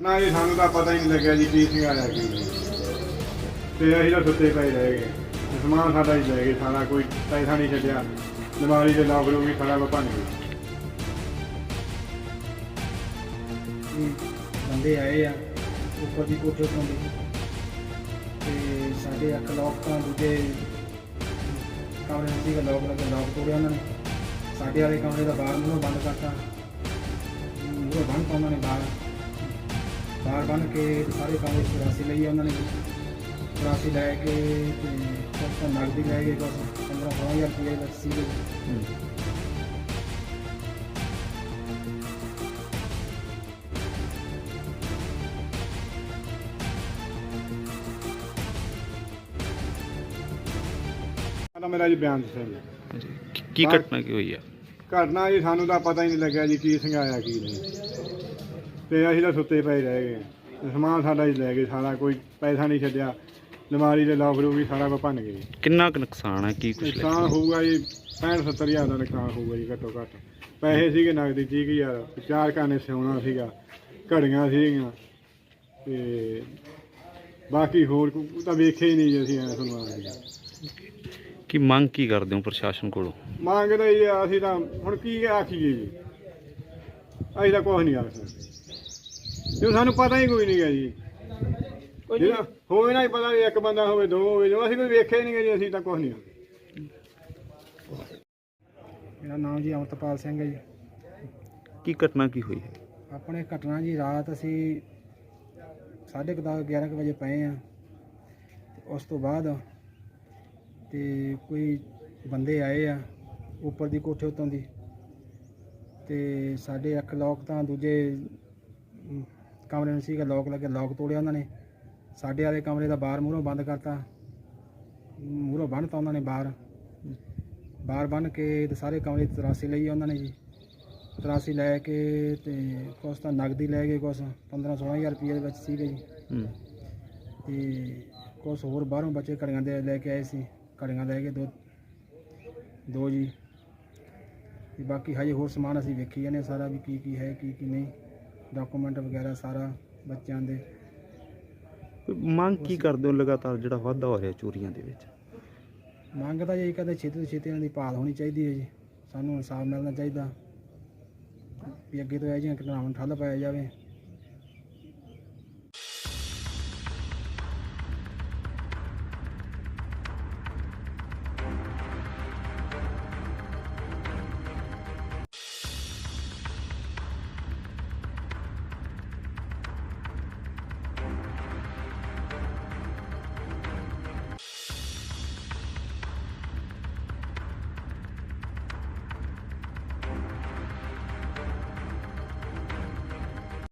ਨਾ ਜੀ, ਸਾਨੂੰ ਤਾਂ ਪਤਾ ਹੀ ਨਹੀਂ ਲੱਗਿਆ ਜੀ ਕੀ ਸਿੰਘਾਇਆ ਕੀ। ਨਹੀਂ। ਤੇ ਅਸੀਂ ਤਾਂ ਸੁੱਤੇ ਪਏ ਰਹਿ ਗਏ। ਤੇ ਸਮਾਨ ਸਾਡਾ ਹੀ ਲੈ ਗਏ, ਸਾਰਾ ਕੋਈ ਪੈਸਾ ਨਹੀਂ ਛੱਡਿਆ। ਬਿਮਾਰੀ ਦੇ ਲੋਕ ਲੋਕ ਵੀ ਸਾਰਾ ਭੰਨ ਗਏ। ਬੰਦੇ ਆਏ ਆ, ਉੱਪਰ ਦੀ ਕੋਠੇ ਤੋਂ ਦੀ। ਤੇ ਸਾਡੇ ਅੱਖ ਲੋਕ ਤਾਂ ਦੂਜੇ ਕਮਰੇ ਨੂੰ ਸੀਗਾ ਲੋਕ ਲੱਗੇ ਲੋਕ ਤੋੜਿਆ ਉਹਨਾਂ ਨੇ। ਸਾਡੇ ਵਾਲੇ ਕਮਰੇ ਦਾ ਬਾਹਰ ਮੂਹਰੋਂ ਬੰਦ ਕਰਤਾ। ਮੂਹਰੋਂ ਬੰਦ ਤਾਂ ਨੇ ਬਾਹਰ। ਬਾਹਰ ਬੰਨ ਕੇ ਸਾਰੇ ਕਮਰੇ 'ਚ ਚੁਰਾਸੀ ਲਈ ਉਹਨਾਂ ਨੇ। ਚੁਰਾਸੀ ਲੈ ਕੇ ਤੇ ਤਾਂ ਨਗਦੀ ਲੈ ਗਏ ਕੁਛ 15 ਹਜ਼ਾਰ ਰੁਪਏ ਵਿੱਚ ਸੀਗੇ। ਸਾਡਾ ਮੇਰਾ ਜੀ ਬਿਆਨ ਸਿੰਘ। ਜੀ ਕੀ- ਕੀ ਘਟਨਾ ਕੀ ਹੋਈ ਆ? ਘਟਨਾ ਜੀ ਸਾਨੂੰ ਤਾਂ ਪਤਾ ਹੀ ਨਹੀਂ ਲੱਗਿਆ ਜੀ ਕੀ ਸਿੰਘਾਇਆ ਕੀ ਨਹੀਂ। ਤੇ ਅਸੀਂ ਤਾਂ ਸੁੱਤੇ ਪਏ ਰਹਿ ਗਏ। ਸਮਾਨ ਸਾਡਾ ਹੀ ਲੈ ਗਏ ਸਾਰਾ ਕੋਈ ਪੈਸਾ ਨਹੀਂ ਛੱਡਿਆ। ਅਲਮਾਰੀ ਦੇ ਲੋਕ ਵੀ ਸਾਰਾ ਕੁਝ ਭੰਨ ਗਏ। ਕਿੰਨਾ ਕੁ ਨੁਕਸਾਨ ਹੈ? ਕੀ ਕੁਛ ਨੁਕਸਾਨ ਹੋਊਗਾ ਜੀ 65 70 ਹਜ਼ਾਰ ਦਾ ਨੁਕਸਾਨ ਹੋਊਗਾ ਜੀ ਘੱਟੋ ਘੱਟ। ਪੈਸੇ ਸੀਗੇ ਨਗਦੀ 30 ਹਜ਼ਾਰ ਚਾਰ ਕਾਨੇ ਸਿਉਣਾ ਸੀਗਾ ਘੜੀਆਂ ਸੀਗੀਆਂ। ਤੇ ਬਾਕੀ ਹੋਰ ਕੋ- ਤਾਂ ਵੇਖਿਆ ਹੀ ਨਹੀਂ ਜੀ ਅਸੀਂ ਐ ਸੁਣਵਾ ਕੀ ਮੰਗ ਕੀ ਕਰਦੇ ਹੋ ਪ੍ਰਸ਼ਾਸਨ ਕੋਲੋਂ? ਮੰਗਦੇ ਜੀ ਅਸੀਂ ਤਾਂ ਹੁਣ ਕੀ ਆਖੀਏ ਜੀ? ਅਸੀਂ ਤਾਂ ਕੁਝ ਨਹੀਂ ਆਖ ਸਕਦੇ। ਜੇ ਸਾਨੂੰ ਪਤਾ ਹੀ ਕੋਈ ਨਹੀਂ ਗਾ ਜੀ। ਜਿਹੜਾ ਹੋਵੇ ਨਾ ਹੀ ਪਤਾ ਵੀ ਇੱਕ ਬੰਦਾ ਹੋਵੇ ਦੋ ਹੋਵੇ ਜੋ ਅਸੀਂ ਕੋਈ ਵੇਖਿਆ ਹੀ ਨਹੀਂ ਜੀ ਅਸੀਂ ਤਾਂ ਕੁਝ ਨਹੀਂ ਮੇਰਾ ਨਾਮ ਜੀ ਅਮਰਤਪਾਲ ਸਿੰਘ ਹੈ ਜੀ। ਕੀ ਘਟਨਾ ਕੀ ਹੋਈ ਹੈ? ਆਪਣੇ ਘਟਨਾ ਜੀ ਰਾਤ ਅਸੀਂ ਸਾਢੇ ਕੁ ਦਸ 11 ਕੁ ਵਜੇ ਪਏ ਆ ਉਸ ਤੋਂ ਬਾਅਦ ਤੇ ਕੋਈ ਬੰਦੇ ਆਏ ਆ ਉੱਪਰ ਦੀ ਕੋਠੇ ਉੱਤੋਂ ਦੀ। ਤੇ ਸਾਡੇ ਅੱਖ ਲੋਕ ਤਾਂ ਦੂਜੇ ਕਮਰੇ ਨੂੰ ਸੀਗਾ ਲੋਕ ਲੱਗੇ ਲੋਕ ਤੋੜਿਆ ਉਹਨਾਂ ਨੇ। ਸਾਡੇ ਵਾਲੇ ਕਮਰੇ ਦਾ ਬਾਹਰ ਮੂਹਰੋਂ ਬੰਦ ਕਰਤਾ। ਮੂਹਰੋਂ ਬੰਨ੍ਹਤਾ ਉਹਨਾਂ ਨੇ ਬਾਹਰ। ਬਾਹਰ ਬੰਨ ਕੇ ਤੇ ਸਾਰੇ ਕਮਰੇ ਤਰਾਸੀ ਲਈ ਉਹਨਾਂ ਨੇ ਜੀ। ਤਰਾਸੀ ਲੈ ਕੇ ਤੇ ਕੁਛ ਤਾਂ ਨਗਦੀ ਲੈ ਗਏ ਕੁਛ 15 16000 ਰੁਪਏ ਦੇ ਵਿੱਚ ਸੀਗੇ ਜੀ। ਹੂੰ। ਤੇ ਕੁਛ ਹੋਰ ਬਾਹਰੋਂ ਬੱਚੇ ਘੜੀਆਂ ਦੇ ਲੈ ਕੇ ਆਏ ਸੀ। ਘੜੀਆਂ ਲੈ ਕੇ ਦੋ ਦੋ ਜੀ। ਤੇ ਬਾਕੀ ਹਜੇ ਹੋਰ ਸਮਾਨ ਅਸੀਂ ਵੇਖੀ ਜਾਂਦੇ ਸਾਰਾ ਵੀ ਕੀ ਕੀ ਹੈ ਕੀ ਕੀ ਨਹੀਂ। ਡਾਕੂਮੈਂਟ ਵਗੈਰਾ ਸਾਰਾ ਬੱਚਿਆਂ ਦੇ। ਮੰਗ ਕੀ ਕਰਦੇ ਹੋ ਲਗਾਤਾਰ ਜਿਹੜਾ ਵਾਧਾ ਹੋ ਰਿਹਾ ਚੋਰੀਆਂ ਦੇ ਵਿੱਚ? ਮੰਗ ਤਾਂ ਜੀ ਕਹਿੰਦੇ ਛੇਤੀ ਤੋਂ ਛੇਤੀ ਇਹਨਾਂ ਦੀ ਭਾਲ ਹੋਣੀ ਚਾਹੀਦੀ ਹੈ ਜੀ। ਸਾਨੂੰ ਇਨਸਾਫ ਮਿਲਣਾ ਚਾਹੀਦਾ। ਵੀ ਅੱਗੇ ਤੋਂ ਇਹ ਜਿਹੀਆਂ ਘਟਨਾਵਾਂ ਨੂੰ ਠੱਲ ਪਾਇਆ ਜਾਵੇ।